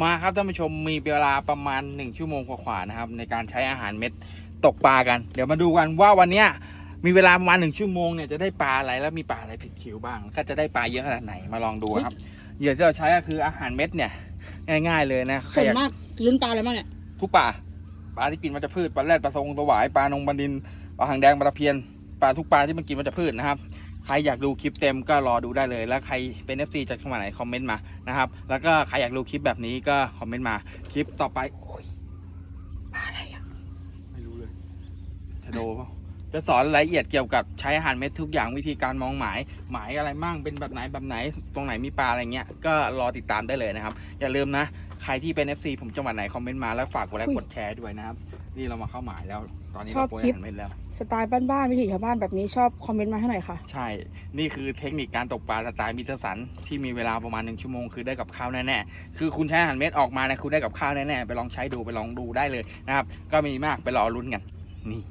มาครับท่านผู้ชมมีเวลาประมาณ 1 ชั่วโมงกว่าๆนะครับ ในการใช้อาหารเม็ดตกปลากัน เดี๋ยวมาดูกันว่าวันเนี้ยมีเวลาประมาณหนึ่งชั่วโมงเนี่ยจะได้ปลาอะไรแล้วมีปลาอะไรผิดคิวบ้างแล้วก็จะได้ปลาเยอะขนาดไหนมาลองดูครับเหยื่อที่เราใช้ก็คืออาหารเม็ดเนี่ย ง่าย ๆเลยนะใครส่วนอยากมากลุ้นปลาอะไรบ้างเนี่ยทุกปลาปลาที่กินมันจะพืชปลาแรดปลาทรงปลาหวายปลานงปลาดินปลาหางแดงปลาตะเพียนปลาทุกปลาที่มันกินมันจะพืชนะครับ ใครอยากดูคลิปเต็มก็รอดูได้เลย แล้วใครเป็น FC จากจังหวัดไหนคอมเมนต์มานะครับ แล้วก็ใครอยากดูคลิปแบบนี้ก็คอมเมนต์มา คลิปต่อไปโอ้ยปลาอะไรอะไม่รู้เลยชะโดเปล่าจะสอนรายละเอียดเกี่ยวกับใช้อาหารเม็ดทุกอย่างวิธีการมองหมาย หมายอะไรมั่งเป็นแบบไหนแบบไหน ตรงไหนมีปลาอะไรเงี้ยก็รอติดตามได้เลยนะครับ อย่าลืมนะ ใครที่เป็น FC ผมจังหวัดไหนคอมเมนต์มาแล้วฝากกดไลค์กดแชร์ด้วยนะครับ นี่เรามาเข้าหมายแล้ว ตอนนี้เราโปรยอาหารเม็ดแล้ว สไตล์บ้านๆวิถีชาวบ้านแบบนี้ชอบคอมเมนต์มาให้หน่อยค่ะ ใช่ นี่คือเทคนิคการตกปลาสไตล์มิตรสันที่มีเวลาประมาณหนึ่งชั่วโมงคือได้กับข้าวแน่ๆ คือคุณใช้อาหารเม็ดออกมาเนี่ยคุณได้กับข้าวแน่ๆ ไปลองใช้ดูไปลองดูได้เลยนะครับ ก็มีมากไปรอลุ้นกัน นี่